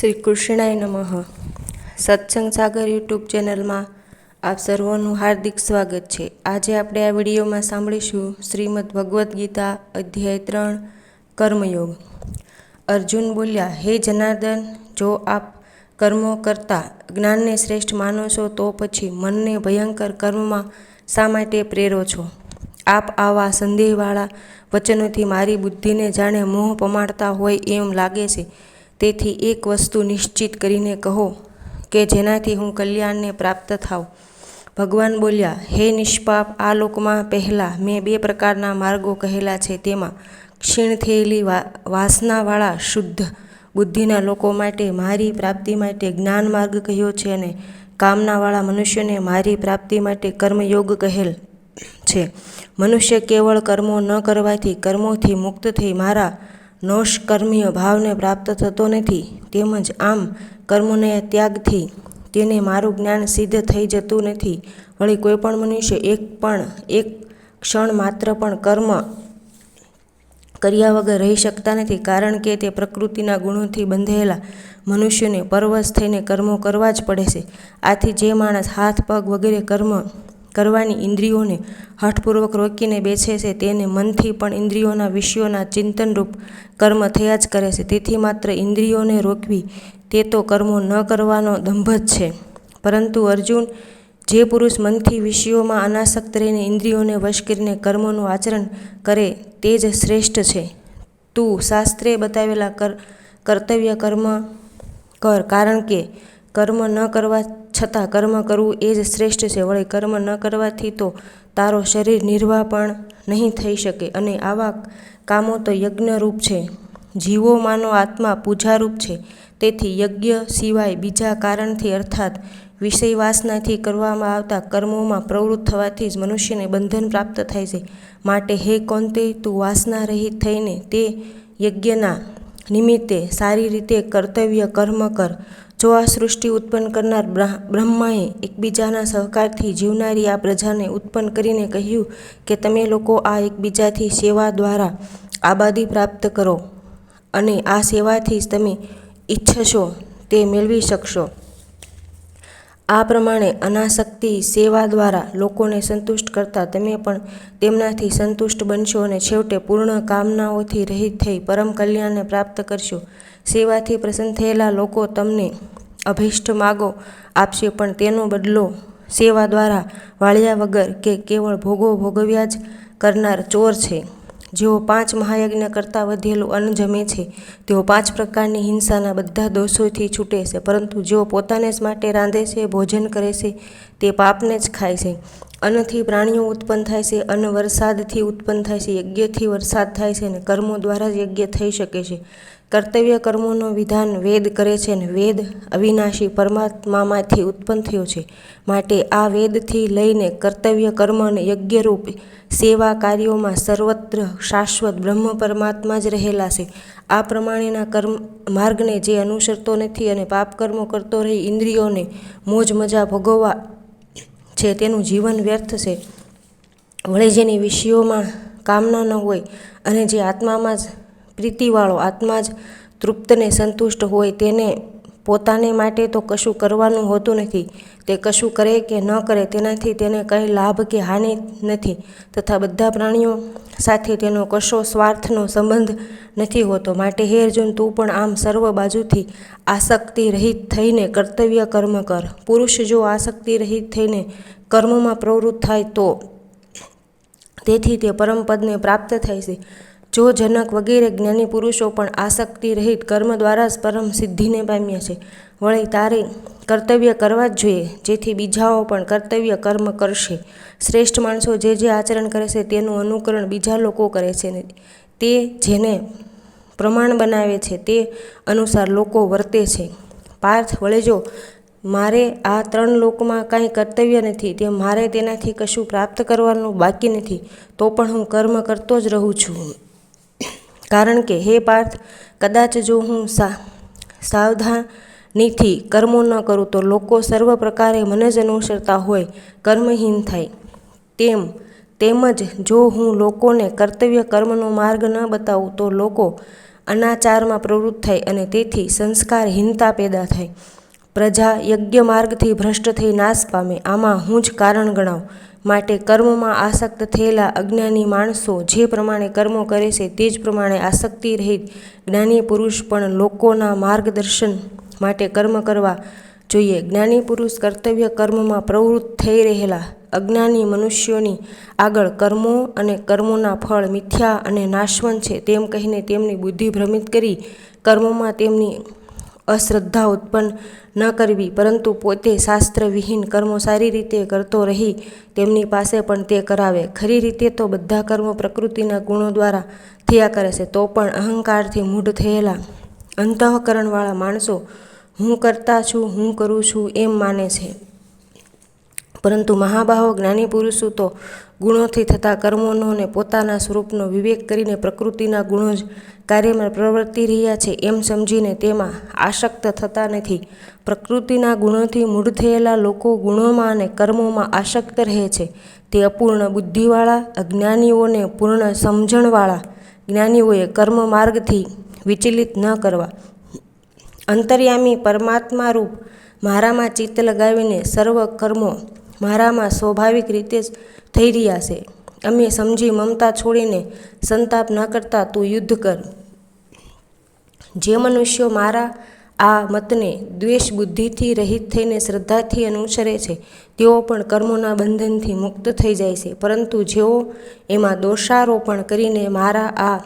શ્રી કૃષ્ણાય નમઃ. સત્સંગ સાગર યુટ્યુબ ચેનલમાં આપ સર્વોનું હાર્દિક સ્વાગત છે. આજે આપણે આ વિડીયોમાં સાંભળીશું શ્રીમદ ભગવદ્ ગીતા અધ્યાય ત્રણ, કર્મયોગ. અર્જુન બોલ્યા, હે જનાર્દન, જો આપ કર્મો કરતા જ્ઞાનને શ્રેષ્ઠ માનો છો, તો પછી મનને ભયંકર કર્મમાં શા માટે પ્રેરો છો? આપ આવા સંદેહવાળા વચનોથી મારી બુદ્ધિને જાણે મોહ પમાડતા હોય એમ લાગે છે. તેથી એક વસ્તુ નિશ્ચિત કરીને કહો કે જેનાથી હું કલ્યાણને પ્રાપ્ત થાઉં. ભગવાન બોલ્યા, હે નિષ્પાપ, આ લોકમાં પહેલાં મેં બે પ્રકારના માર્ગો કહેલા છે. તેમાં ક્ષીણ થયેલી વાસનાવાળા શુદ્ધ બુદ્ધિના લોકો માટે મારી પ્રાપ્તિ માટે જ્ઞાન માર્ગ કહ્યો છે અને કામનાવાળા મનુષ્યને મારી પ્રાપ્તિ માટે કર્મયોગ કહેલ છે. મનુષ્ય કેવળ કર્મો ન કરવાથી કર્મોથી મુક્ત થઈ મારા નોષ્કર્મીય ભાવને પ્રાપ્ત થતો નથી, તેમજ આમ કર્મોને ત્યાગથી તેને મારું જ્ઞાન સિદ્ધ થઈ જતું નથી. વળી કોઈપણ મનુષ્ય એક પણ, એક ક્ષણ માત્ર પણ કર્મ કર્યા વગર રહી શકતા નથી, કારણ કે તે પ્રકૃતિના ગુણોથી બંધાયેલા મનુષ્યને પરવશ થઈને કર્મો કરવા જ પડે છે. આથી જે માણસ હાથ, પગ વગેરે કર્મ કરવાની ઇન્દ્રિયોને હઠપૂર્વક રોકીને બેસે છે, તેને મનથી પણ ઇન્દ્રિયોના વિષયોના ચિંતનરૂપ કર્મ થયા જ કરે છે. તેથી માત્ર ઇન્દ્રિયોને રોકવી તે તો કર્મો ન કરવાનો દંભ જ છે. પરંતુ અર્જુન જે પુરુષ મનથી વિષયોમાં અનાસક્ત રહીને ઇન્દ્રિયોને વશ કરીને કર્મોનું આચરણ કરે તે જ શ્રેષ્ઠ છે. તું શાસ્ત્રે બતાવેલા કર, કર્તવ્ય કર્મ કર, કારણ કે કર્મ ન કરવા છતાં કર્મ કરવું એ જ શ્રેષ્ઠ છે. વળી કર્મ ન કરવાથી તો તારો શરીર નિર્વાહ પણ નહીં થઈ શકે અને આવા કામો તો યજ્ઞરૂપ છે. જીવો માનો આત્મા પૂજારૂપ છે. તેથી યજ્ઞ સિવાય બીજા કારણથી અર્થાત વિષય વાસનાથી કરવામાં આવતા કર્મોમાં પ્રવૃત્ત થવાથી જ મનુષ્યને બંધન પ્રાપ્ત થાય છે. માટે હે કોંતે, તું વાસના રહિત થઈને તે યજ્ઞના નિમિત્તે સારી રીતે કર્તવ્ય કર્મ કર. જો આ સૃષ્ટિ ઉત્પન્ન કરનાર બ્રહ્માએ એકબીજાના સહકારથી જીવનારી આ પ્રજાને ઉત્પન્ન કરીને કહ્યું કે તમે લોકો આ એકબીજાથી સેવા દ્વારા આબાદી પ્રાપ્ત કરો અને આ સેવાથી જ તમે ઈચ્છશો તે મેળવી શકશો. આ પ્રમાણે અનાસક્તિ સેવા દ્વારા લોકોને સંતુષ્ટ કરતા તમે પણ તેમનાથી સંતુષ્ટ બનશો અને છેવટે પૂર્ણ કામનાઓથી રહિત થઈ પરમ કલ્યાણને પ્રાપ્ત કરશો. સેવાથી પ્રસન્ન થયેલા લોકો તમને અભિષ્ટ માગો આપશે, પણ તેનો બદલો સેવા દ્વારા વાળ્યા વગર કે કેવળ ભોગો ભોગવ્યા જ કરનાર ચોર છે. જેઓ પાંચ મહાયજ્ઞ કરતાં વધેલું અન્ન જમે છે, તેઓ પાંચ પ્રકારની હિંસાના બધા દોષોથી છૂટે છે, પરંતુ જેઓ પોતાને જ માટે રાંધે છે, ભોજન કરે છે, તે પાપને જ ખાય છે. અન્નથી પ્રાણીઓ ઉત્પન્ન થાય છે, અન્ન વરસાદથી ઉત્પન્ન થાય છે, યજ્ઞથી વરસાદ થાય છે અને કર્મો દ્વારા જ યજ્ઞ થઈ શકે છે. કર્તવ્ય કર્મોનો વિધાન વેદ કરે છે અને વેદ અવિનાશી પરમાત્મામાંથી ઉત્પન્ન થયો છે. માટે આ વેદથી લઈને કર્તવ્ય કર્મ અને યજ્ઞરૂપ સેવા કાર્યોમાં સર્વત્ર શાશ્વત બ્રહ્મ પરમાત્મા જ રહેલા છે. આ પ્રમાણેના કર્મ માર્ગને જે અનુસરતો નથી અને પાપ કર્મો કરતો રહી, ઇન્દ્રિયોને મોજ મજા ભોગવવા છે, તેનું જીવન વ્યર્થ છે. વળી જેની વિષયોમાં કામના ન હોય અને જે આત્મામાં જ પ્રીતિવાળો, આત્મા જ તૃપ્તને સંતુષ્ટ હોય તેને પોતાને માટે તો કશું કરવાનું હોતું નથી. તે કશું કરે કે ન કરે તેનાથી તેને કંઈ લાભ કે હાનિ નથી તથા બધા પ્રાણીઓ સાથે તેનો કશો સ્વાર્થનો સંબંધ નથી હોતો. માટે હે અર્જુન તું પણ આમ સર્વ બાજુથી આસક્તિ રહિત થઈને કર્તવ્ય કર્મ કર. પુરુષ જો આસક્તિ રહિત થઈને કર્મમાં પ્રવૃત્ત થાય તો તેથી તે પરમપદને પ્રાપ્ત થાય છે. જો જનક વગેરે જ્ઞાની પુરુષો પણ આસક્તિ રહિત કર્મ દ્વારા જ પરમ સિદ્ધિને પામ્યા છે, વળી તારે કર્તવ્ય કરવા જ જોઈએ, જેથી બીજાઓ પણ કર્તવ્ય કર્મ કરશે. શ્રેષ્ઠ માણસો જે જે આચરણ કરે છે, તેનું અનુકરણ બીજા લોકો કરે છે. તે જેને પ્રમાણ બનાવે છે, તે અનુસાર લોકો વર્તે છે. પાર્થ, વળે જો મારે આ ત્રણ લોકમાં કાંઈ કર્તવ્ય નથી, તે મારે તેનાથી કશું પ્રાપ્ત કરવાનું બાકી નથી, તો પણ હું કર્મ કરતો જ રહું છું. કારણ કે, હે પાર્થ, કદાચ જો હું સા, સાવધાનીથી કર્મો ન કરું તો લોકો સર્વ પ્રકારે મને જ અનુસરતા હોય, કર્મહીન થાય. તેમ, તેમજ જો હું લોકોને કર્તવ્ય કર્મનો માર્ગ ન બતાવું તો લોકો અનાચારમાં પ્રવૃત્ત થાય અને તેથી સંસ્કારહીનતા પેદા થાય. પ્રજા યજ્ઞ માર્ગથી ભ્રષ્ટ થઈ નાશ પામે. આમાં હું જ કારણ ગણાવ. માટે કર્મમાં આસક્ત થયેલા અજ્ઞાની માણસો જે પ્રમાણે કર્મો કરે છે તે જ પ્રમાણે આસક્તિ રહિત જ્ઞાની પુરુષ પણ લોકોના માર્ગદર્શન માટે કર્મ કરવા જોઈએ. જ્ઞાની પુરુષ કર્તવ્ય કર્મમાં પ્રવૃત્ત થઈ રહેલા અજ્ઞાની મનુષ્યોની આગળ કર્મો અને કર્મોના ફળ મિથ્યા અને નાશવંત છે તેમ કહીને તેમની બુદ્ધિ ભ્રમિત કરી કર્મોમાં તેમની અશ્રદ્ધા ઉત્પન્ન ન કરવી, પરંતુ પોતે શાસ્ત્રવિહીન કર્મો સારી રીતે કરતો રહી, તેમની પાસે પણ તે કરાવે. ખરી રીતે તો બધા કર્મો પ્રકૃતિના ગુણો દ્વારા થયા કરે છે, તો પણ અહંકારથી મૂઢ થયેલા અંતઃકરણવાળા માણસો હું કરતા છું, હું કરું છું એમ માને છે. પરંતુ મહાબાહો જ્ઞાની પુરુષો તો ગુણોથી થતા કર્મોનો અને પોતાના સ્વરૂપનો વિવેક કરીને પ્રકૃતિના ગુણો જ કાર્યમાં પ્રવર્તી રહ્યા છે, એમ સમજીને તેમાં આસક્ત થતા નથી. પ્રકૃતિના ગુણોથી મૂળ થયેલા લોકો ગુણોમાં અને કર્મોમાં આસક્ત રહે છે. તે અપૂર્ણ બુદ્ધિવાળા અજ્ઞાનીઓને પૂર્ણ સમજણવાળા જ્ઞાનીઓએ કર્મ માર્ગથી વિચલિત ન કરવા. અંતર્યામી પરમાત્મા રૂપ મારામાં ચિત્ત લગાવીને સર્વ કર્મો મારામાં સ્વાભાવિક રીતે જ થઈ રહ્યા છે. અમે સમજી મમતા છોડીને સંતાપ ન કરતા તું યુદ્ધ કર. જે મનુષ્યો મારા આ મતને દ્વેષ બુદ્ધિથી રહિત થઈને શ્રદ્ધાથી અનુસરે છે, તેઓ પણ કર્મોના બંધનથી મુક્ત થઈ જાય છે. પરંતુ જેઓ એમાં દોષારોપણ કરીને મારા આ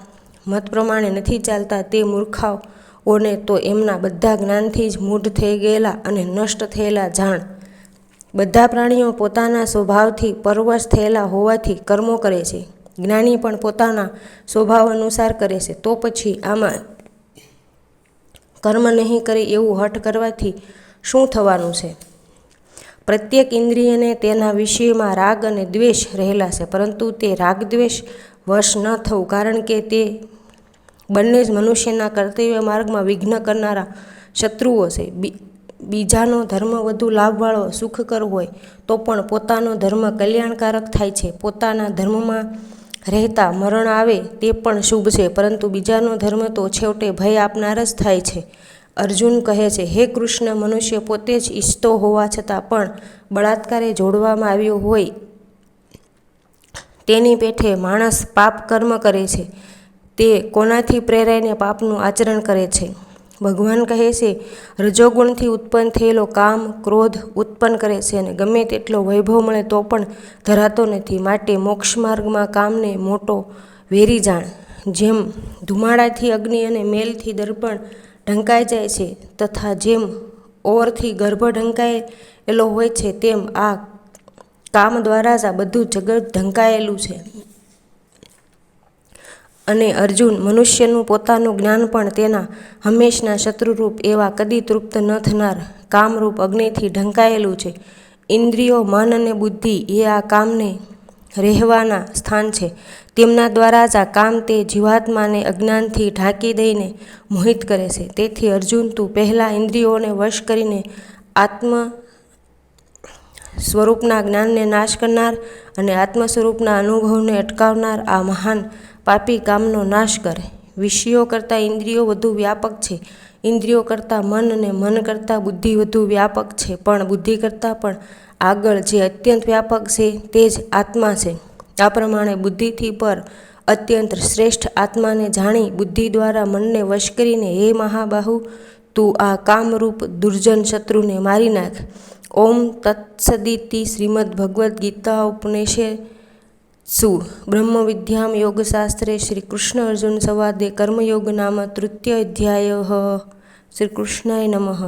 મત પ્રમાણે નથી ચાલતા તે મૂર્ખાઓને તો એમના બધા જ્ઞાનથી જ મૂઢ થઈ ગયેલા અને નષ્ટ થયેલા જાણ. બધા પ્રાણીઓ પોતાના સ્વભાવથી પરવશ થયેલા હોવાથી કર્મો કરે છે. જ્ઞાની પણ પોતાના સ્વભાવ અનુસાર કરે છે. તો પછી આમાં કર્મ નહીં કરે એવું હઠ કરવાથી શું થવાનું છે? પ્રત્યેક ઇન્દ્રિયને તેના વિષયમાં રાગ અને દ્વેષ રહેલા છે, પરંતુ તે રાગ દ્વેષ વશ ન થવું, કારણ કે તે બંને જ મનુષ્યના કર્તવ્ય માર્ગમાં વિઘ્ન કરનારા શત્રુઓ છે. બીજાનો ધર્મ વધુ લાભવાળો, સુખકર હોય, તો પણ પોતાનો ધર્મ કલ્યાણકારક થાય છે. પોતાના ધર્મમાં રહેતા મરણ આવે તે પણ શુભ છે, પરંતુ બીજાનો ધર્મ તો છેવટે ભય આપનાર જ થાય છે. અર્જુન કહે છે, હે કૃષ્ણ, મનુષ્ય પોતે જ ઈચ્છતો હોવા છતાં પણ બળાત્કારે જોડવામાં આવ્યો હોય તેની પેઠે માણસ પાપ કર્મ કરે છે. તે કોનાથી પ્રેરાઈને પાપનું આચરણ કરે છે? ભગવાન કહે છે, રજોગુણથી ઉત્પન્ન થયેલો કામ, ક્રોધ ઉત્પન્ન કરે છે અને ગમે તેટલો વૈભવ મળે તો પણ ધરાતો નથી. માટે મોક્ષ માર્ગમાં કામને મોટો વેરી જાણ. જેમ ધુમાડાથી અગ્નિ અને મેલથી દર્પણ ઢંકાઈ જાય છે, તથા જેમ ઓરથી ગર્ભ ઢંકાયેલો હોય છે, તેમ આ કામ દ્વારા જ આ બધું જગત ઢંકાયેલું છે. અને અર્જુન મનુષ્યનું પોતાનું જ્ઞાન પણ તેના હંમેશના શત્રુરૂપ એવા કદી તૃપ્ત ન થનાર કામરૂપ અગ્નિથી ઢંકાયેલું છે. ઇન્દ્રિયો, મન અને બુદ્ધિ એ આ કામને રહેવાના સ્થાન છે. તેમના દ્વારા જ આ કામ તે જીવાત્માને અજ્ઞાનથી ઢાંકી દઈને મોહિત કરે છે. તેથી અર્જુન, તું પહેલાં ઇન્દ્રિયોને વશ કરીને આત્મ સ્વરૂપના જ્ઞાનને નાશ કરનાર અને આત્મ સ્વરૂપના અનુભવને અટકાવનાર આ મહાન પાપી કામનો નાશ કરે. વિષયો કરતાં ઇન્દ્રિયો વધુ વ્યાપક છે. ઇન્દ્રિયો કરતાં મન અને મન કરતાં બુદ્ધિ વધુ વ્યાપક છે. પણ બુદ્ધિ કરતાં પણ આગળ જે અત્યંત વ્યાપક છે તે જ આત્મા છે. આ પ્રમાણે બુદ્ધિથી પર અત્યંત શ્રેષ્ઠ આત્માને જાણી બુદ્ધિ દ્વારા મનને વશ કરીને, હે મહાબાહુ, તું આ કામરૂપ દુર્જન શત્રુને મારી નાખ. ઓમ તત્સદિતિ શ્રીમદ ભગવદ્ ગીતા ઉપનિષે સુ બ્રહ્મ વિદ્યામ યોગશાસ્ત્રે શ્રી કૃષ્ણ અર્જુન સંવાદે કર્મયોગ નામ તૃતીય અધ્યાય શ્રી કૃષ્ણાય નમઃ